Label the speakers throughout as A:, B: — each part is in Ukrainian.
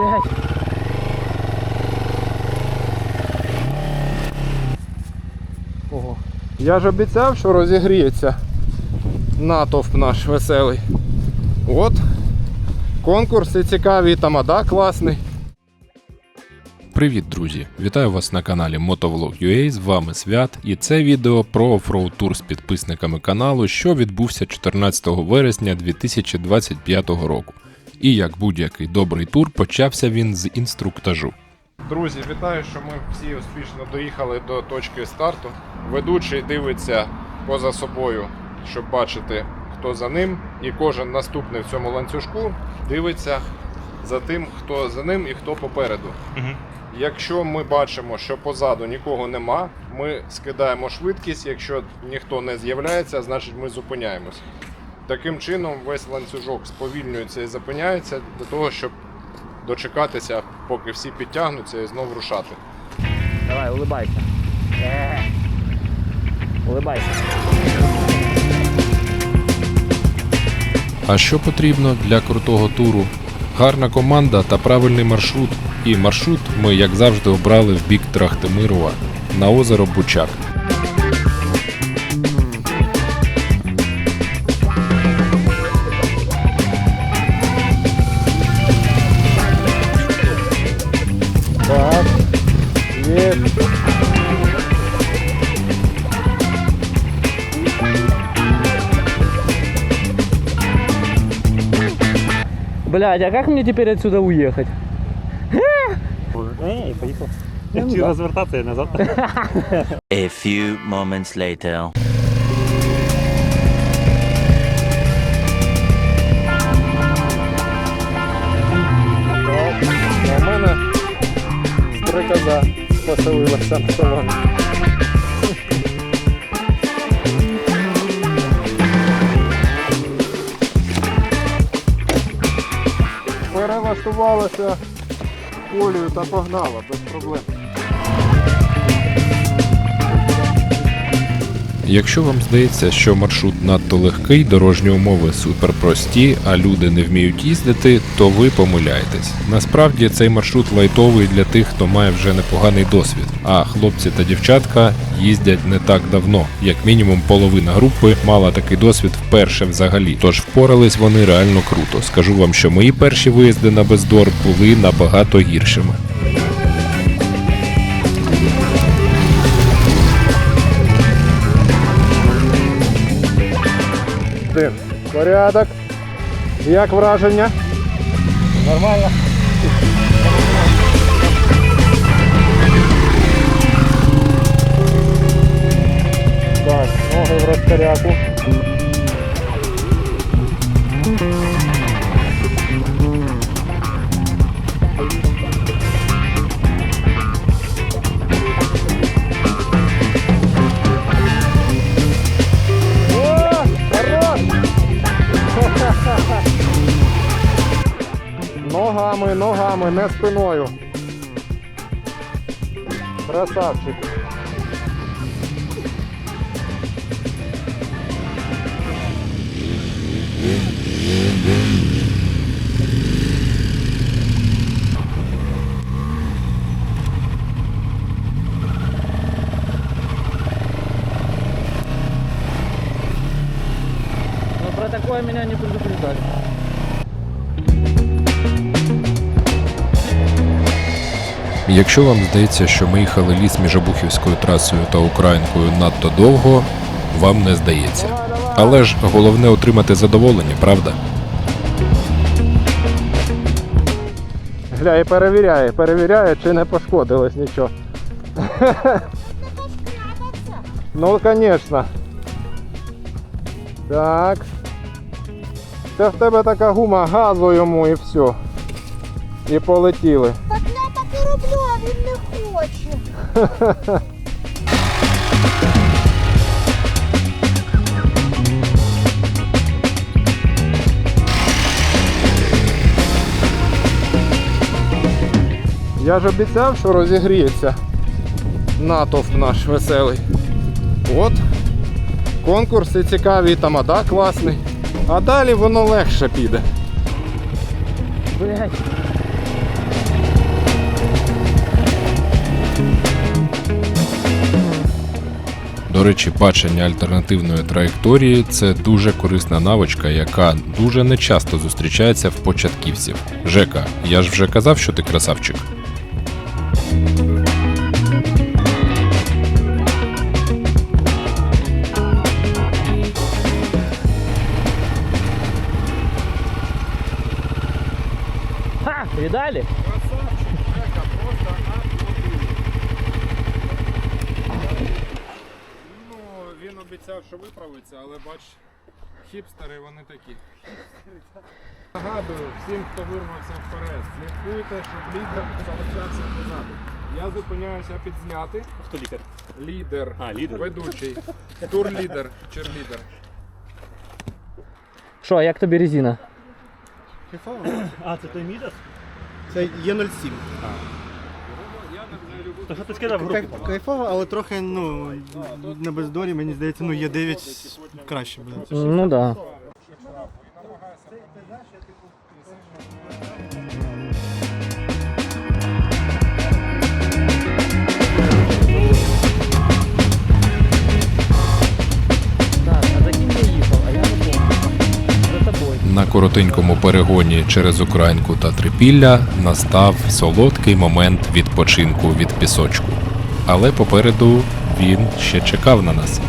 A: Блять. Ого.
B: Я ж обіцяв, що розігріється натовп наш веселий. От. Конкурси цікаві, тамада класний.
C: Привіт, друзі! Вітаю вас на каналі Motovlog.ua, з вами Свят, і це відео про офроуд тур з підписниками каналу, що відбувся 14 вересня 2025 року. І як будь-який добрий тур, почався він з інструктажу.
B: Друзі, вітаю, що ми всі успішно доїхали до точки старту. Ведучий дивиться поза собою, щоб бачити, хто за ним, і кожен наступний в цьому ланцюжку дивиться за тим, хто за ним і хто попереду. Якщо ми бачимо, що позаду нікого нема, ми скидаємо швидкість. Якщо ніхто не з'являється, значить ми зупиняємось. Таким чином весь ланцюжок сповільнюється і зупиняється для того, щоб дочекатися, поки всі підтягнуться і знов рушати.
A: Давай, улыбайся. Э. Улыбайся.
C: А що потрібно для крутого туру? Гарна команда та правильний маршрут. І маршрут ми, як завжди, обрали в бік Трахтимирова на озеро Бучак.
A: Блять, а как мне теперь отсюда уехать?
D: Ей, поїхав.
A: Ну,
D: Чи
A: да.
D: розвертатися назад?
E: A few moments later.
B: Так, а в мене стрекоза поселилася на салоні. Перелаштувалася полію та погнала без проблем.
C: Якщо вам здається, що маршрут надто легкий, дорожні умови суперпрості, а люди не вміють їздити, то ви помиляєтесь. Насправді цей маршрут лайтовий для тих, хто має вже непоганий досвід. А хлопці та дівчатка їздять не так давно. Як мінімум, половина групи мала такий досвід вперше взагалі. Тож впорались вони реально круто. Скажу вам, що мої перші виїзди на бездор були набагато гіршими.
B: Дим. Порядок. Як враження?
D: Нормально.
B: Так, ноги в розкоряку. Ногами, ногами, не спиною. Красавчик.
A: Про такое меня не
C: Якщо вам здається, що ми їхали ліс між Обухівською трасою та Українкою надто довго, вам не здається. Але ж головне отримати задоволення, правда?
B: Гля, і перевіряє, перевіряє, чи не пошкодилось нічого. ну, звісно. Так. Це в тебе така гума газу йому і все. І полетіли.
F: Так він не хоче.
B: Я ж обіцяв, що розігріється натовп наш веселий. От. Конкурси цікаві, тамада класний. А далі воно легше піде.
A: Блять.
C: До речі, бачення альтернативної траєкторії це дуже корисна навичка, яка дуже нечасто зустрічається в початківців. Жека, я ж вже казав, що ти красавчик.
A: Ха! Видали?
B: Ну, він обіцяв, що виправиться, але бач, хіпстери вони такі. Нагадую всім, хто вирвався вперед, слідкуйте, щоб лідер залишався позаду. Я зупиняюся підзняти.
D: Хто лідер?
B: Лідер,
D: А, лідер.
B: ведучий, тур-лідер, черлідер.
A: Що, а як тобі резина?
D: А, це той мідас?
G: Це є 0,7.
D: То що ти скидав групу?
G: Кайфово, але трохи ну, на бездорі, мені здається, ну є 9 краще блядь.
A: Ну да. Так,
C: коротенькому перегоні через Українку та Трипілля настав солодкий момент відпочинку від пісочку. Але попереду він ще чекав на нас.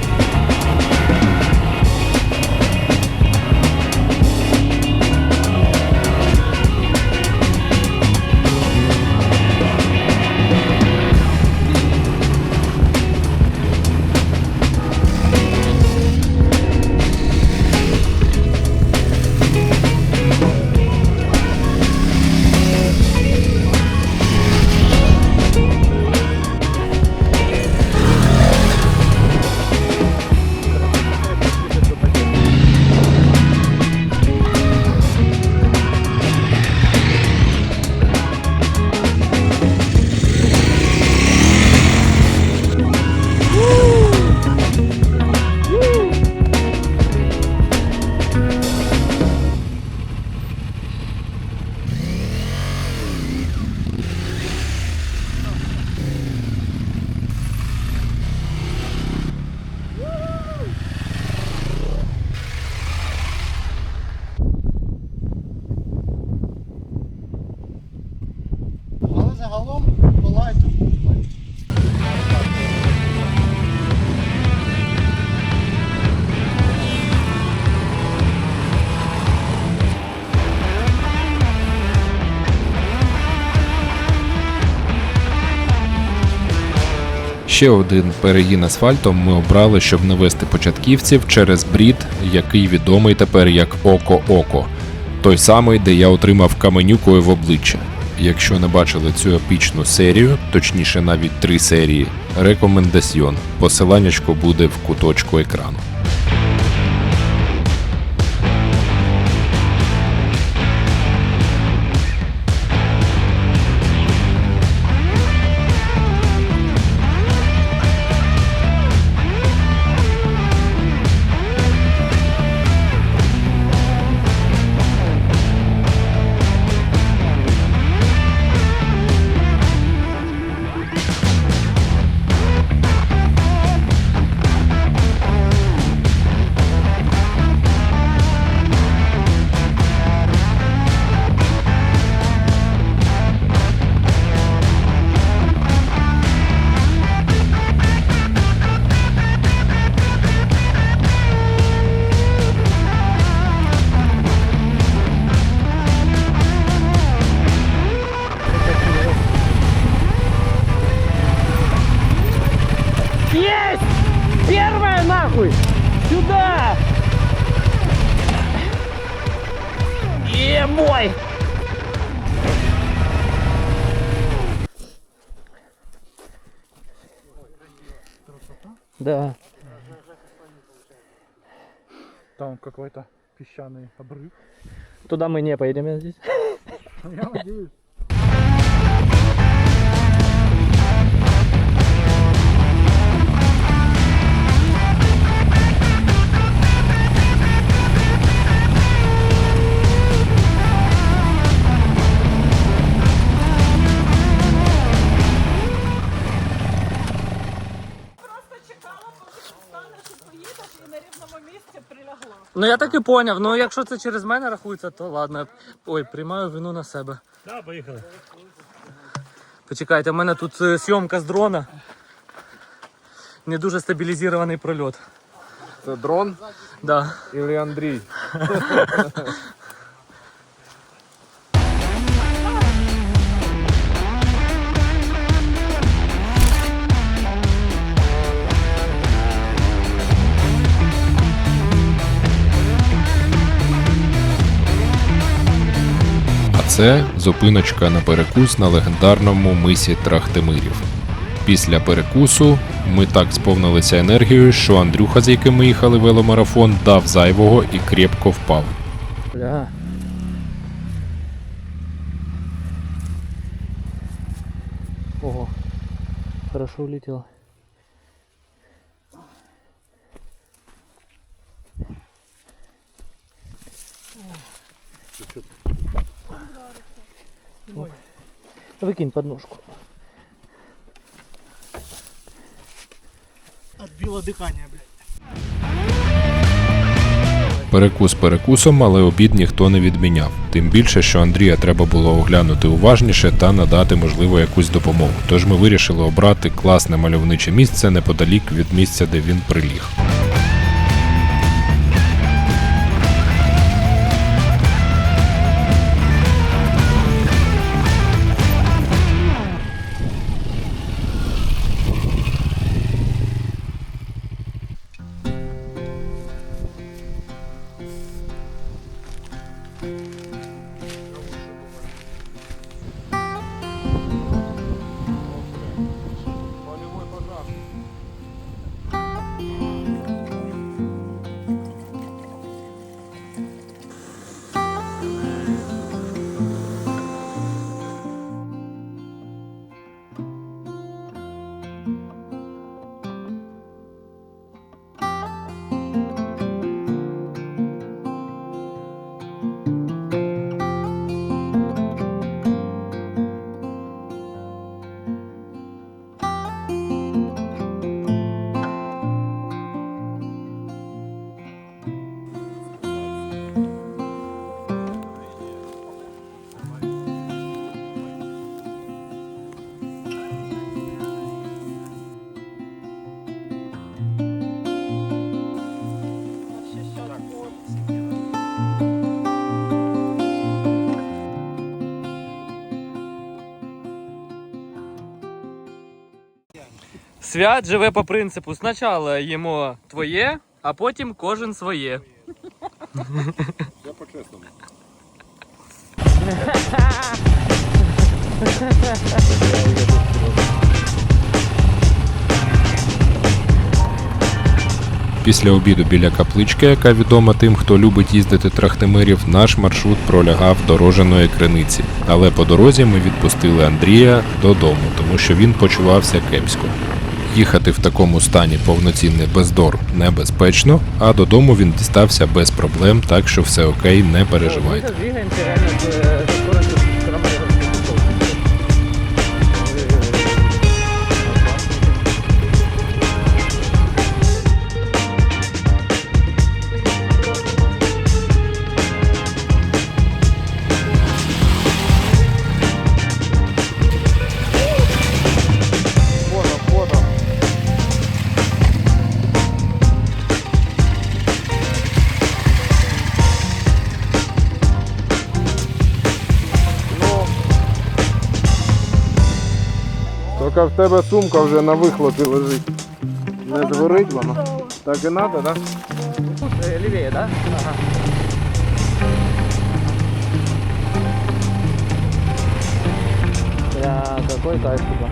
C: Ще один перегін асфальтом ми обрали, щоб не вести початківців через брід, який відомий тепер як Око-Око. Той самий, де я отримав каменюкою в обличчя. Якщо не бачили цю епічну серію, точніше навіть три серії, рекомендаціон. Посиланнячко буде в куточку екрану.
D: Там какой-то песчаный обрыв.
A: Туда мы не поедем я здесь.
D: Я надеюсь.
A: Ну я так і поняв. Ну якщо це через мене рахується, то ладно. Ой, приймаю вину на себе.
D: Да, поїхали.
A: Почекайте, у мене тут е, зйомка з дрона. Не дуже стабілізований прольот.
B: Це дрон
A: Да.
B: Ілі Андрій?
C: це зупиночка на перекус на легендарному мисі Трахтимирів. Після перекусу ми так сповнилися енергією, що Андрюха, з яким ми їхали веломарафон, дав зайвого і крепко впав.
A: Бля. Ого. Хорошо улетел. Ой. Выкинь подножку.
G: Отбило дихання, блядь.
C: Перекус перекусом, але обід ніхто не відміняв. Тим більше, що Андрія треба було оглянути уважніше та надати, можливо, якусь допомогу. Тож ми вирішили обрати класне мальовниче місце неподалік від місця, де він приліг.
A: Свят живе по принципу: спочатку їмо твоє, а потім кожен своє.
B: Я по-чесному.
C: Після обіду біля каплички, яка відома тим, хто любить їздити трахтимирів, наш маршрут пролягав до роженої криниці. Але по дорозі ми відпустили Андрія додому, тому що він почувався кепсько. Їхати в такому стані повноцінний бездор небезпечно, а додому він дістався без проблем, так що все окей, не переживайте.
B: Тільки в тебе сумка вже на вихлопі лежить. Не згорить воно. Так і треба, так?
A: Э, Левее, да? Ага. Бля, какой кайф типа.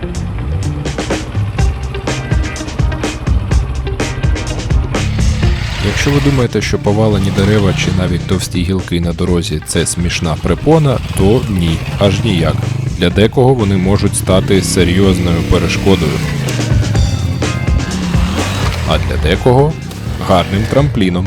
C: Якщо ви думаєте, що повалені дерева чи навіть товсті гілки на дорозі це смішна препона, то ні, аж ніяк. Для декого вони можуть стати серйозною перешкодою. А для декого гарним трампліном.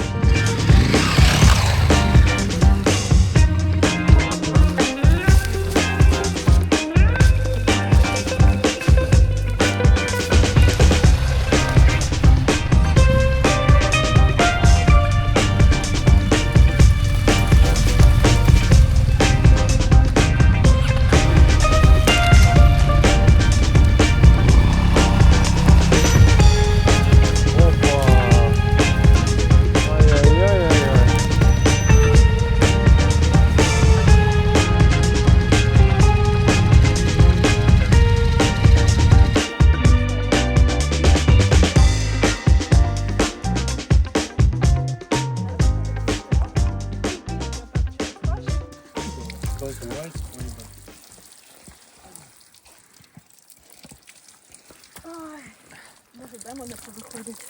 F: Мене повиходить.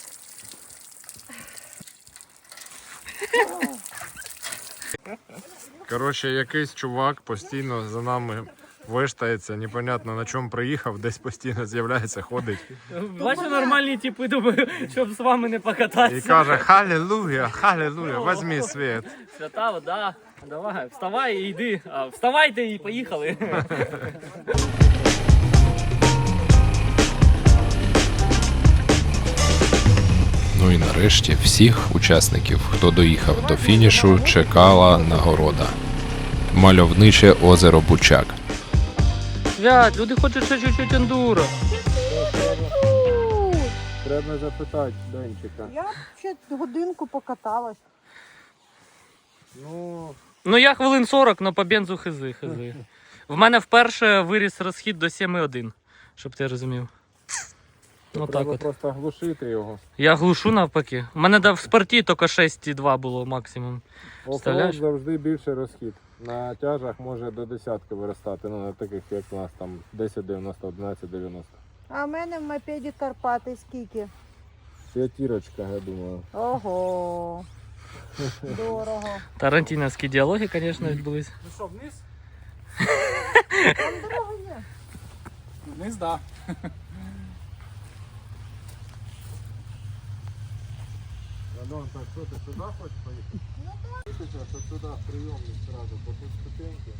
B: Коротше, якийсь чувак постійно за нами виштається, непонятно на чому приїхав, десь постійно з'являється, ходить.
A: Бачу нормальні типи, думаю, щоб з вами не покататися.
B: І каже: Халілуя, халілуя, возьми світ.
A: Свята вода. Давай, вставай і йди. А, вставайте і поїхали.
C: Ну і нарешті всіх учасників, хто доїхав до фінішу, чекала нагорода. Мальовниче озеро Бучак.
A: Свят, люди хочуть ще чуть-чуть ендуро.
B: Треба запитати Денчика.
F: Я ще годинку покаталась.
B: Ну,
A: Ну я хвилин 40, но по бензу хизи, хизи. В мене вперше виріс розхід до 7,1, щоб ти розумів. Ну так от.
B: просто глушити його.
A: Я глушу навпаки. У мене да, в спорті тільки 6,2 було максимум. Представляєш?
B: завжди більший розхід. На тяжах може до десятки виростати, ну на таких як у нас там 10,90, 11,90.
F: А в мене в мопеді Карпати скільки?
B: П'ятірочка, я думаю.
F: Ого. Дорого.
A: Тарантіновські діалоги, звісно, відбулись.
D: Ну що, вниз?
F: Там дорого є.
D: Вниз, да.
B: Ладон, так що ти сюди хочеш поїхати? Ну так. Що сюди прийомник одразу, по тут ступеньки.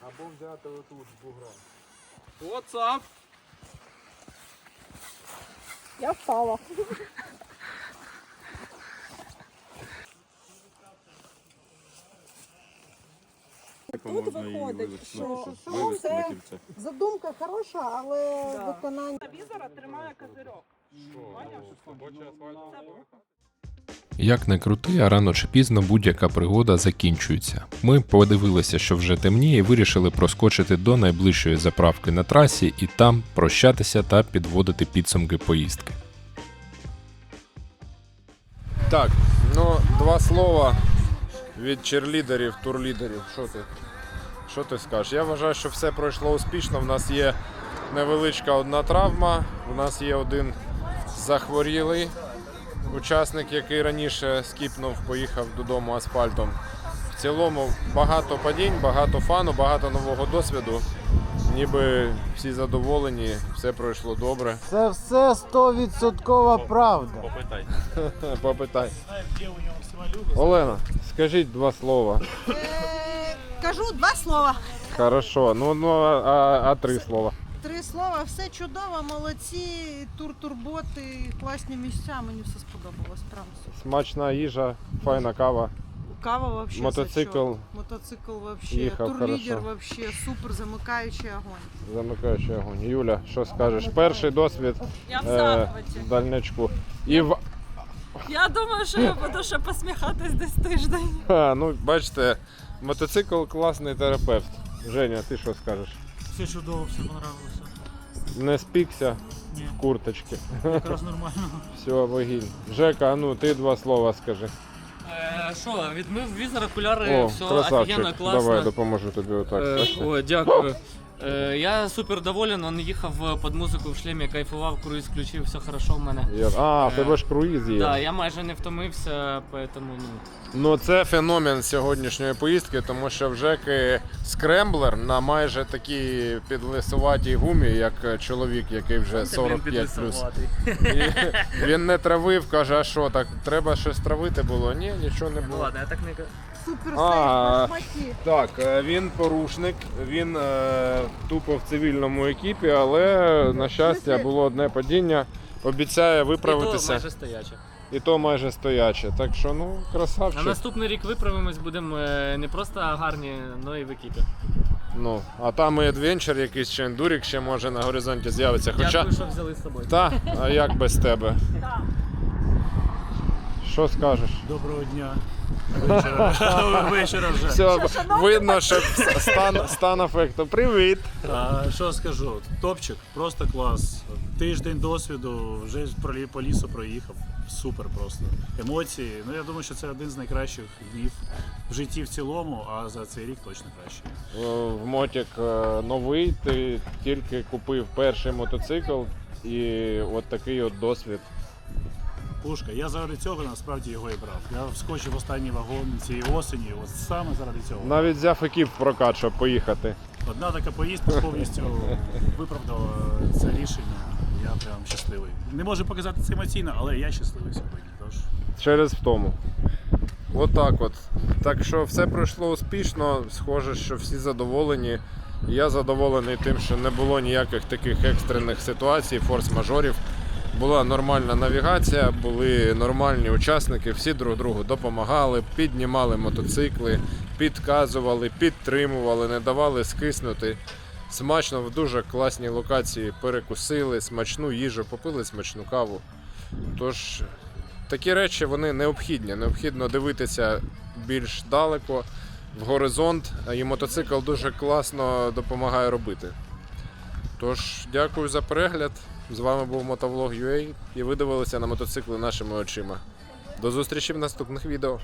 B: Або взяти отут з бугра.
D: What's up?
F: Я впала. Тут виходить, що, що це задумка хороша, але виконання.
C: Як не крути, а рано чи пізно будь-яка пригода закінчується. Ми подивилися, що вже темніє, і вирішили проскочити до найближчої заправки на трасі і там прощатися та підводити підсумки поїздки.
B: Так, ну два слова від черлідерів, турлідерів. Що ти? Що ти скажеш? Я вважаю, що все пройшло успішно. В нас є невеличка одна травма, у нас є один захворілий учасник, який раніше скіпнув, поїхав додому асфальтом. В цілому багато падінь, багато фану, багато нового досвіду. Ніби всі задоволені, все пройшло добре.
H: Це все стовідсоткова правда.
B: Попитай. Попитай. Олена, скажіть два слова.
F: Кажу два слова.
B: Хорошо, ну, ну а, а, а три слова.
F: Три слова, все чудово, молодці, тур турботи, класні місця. Мені все сподобалось. Прям.
B: Смачна їжа, файна кава.
F: Кава вообще
B: Мотоцикл
F: зачет. Мотоцикл вообще.
B: їхав
F: Турлідер
B: хорошо.
F: вообще супер, замикаючий огонь.
B: Замикаючий огонь. Юля, що скажеш? Перший досвід
I: Я в
B: е,
I: захваті.
B: дальнячку. І в...
I: Я думаю, що я буду ще посміхатись десь тиждень.
B: А, ну, бачите, мотоцикл класний терапевт. Женя, ти що скажеш?
D: Все чудово, все понравилося.
B: Не спікся
D: Ні.
B: в курточці.
D: Якраз нормально.
B: Все, вогіль. Жека, а ну ти два слова скажи.
A: Е, Що, відмив візер, окуляри,
B: О,
A: все офігенно,
B: красавчик.
A: класно.
B: Давай допоможу тобі отак.
A: Е? О, дякую. Е, Я супер доволен, он їхав під музику в шлемі, кайфував, круїз включив, все хорошо в мене.
B: Я- А, в тебе ж круїз є.
A: Да, я майже не втомився, поэтому ну.
B: Ну, це феномен сьогоднішньої поїздки, тому що в Жеки скремблер на майже такій підлисуватій гумі, як чоловік, який вже 45 плюс. Він не травив, каже, а що так, треба щось травити було? Ні, нічого не
A: Ну
B: було.
A: ладно, я так не кажу.
F: Супер сейф
B: А.
F: шматі.
B: Так, е, він порушник, він е, тупо в цивільному екіпі, але на щастя було одне падіння. Обіцяє виправитися.
A: І то майже стояче.
B: і то майже стояче. Так що, ну,
A: На наступний рік виправимось, будемо е, не просто гарні, але й в екіпі.
B: Ну, а там і адвенчер якийсь чи ендурік ще може на горизонті з'явиться. Хоча.
A: Дякую, що взяли з собою.
B: Та, а як без тебе? Що скажеш?
D: Доброго дня. Вечора, вечора вже.
B: Все, видно, що стан, стан ефекту. Привіт!
D: А, що скажу? Топчик, просто клас. Тиждень досвіду, вже про лі- по лісу проїхав. Супер просто. Емоції. Ну я думаю, що це один з найкращих днів в житті в цілому, а за цей рік точно кращий.
B: В мотик е, новий, ти тільки купив перший мотоцикл і от такий от досвід.
D: Пушка. Я заради цього насправді його і брав. Я вскочив в останній вагон цієї осені, от саме заради цього.
B: Навіть взяв екіп в прокат, щоб поїхати.
D: Одна така поїздка повністю виправдала це рішення. Я прям щасливий. Не можу показати це емоційно, але я щасливий сьогодні. Тож
B: Через втому. Отак от. Так що все пройшло успішно. Схоже, що всі задоволені. Я задоволений тим, що не було ніяких таких екстрених ситуацій, форс-мажорів. Була нормальна навігація, були нормальні учасники, всі друг другу допомагали, піднімали мотоцикли, підказували, підтримували, не давали скиснути. Смачно в дуже класній локації перекусили, смачну їжу, попили смачну каву. Тож такі речі вони необхідні. Необхідно дивитися більш далеко в горизонт, і мотоцикл дуже класно допомагає робити. Тож, дякую за перегляд. З вами був Мотовлог.ua і ви дивилися на мотоцикли нашими очима. До зустрічі в наступних відео.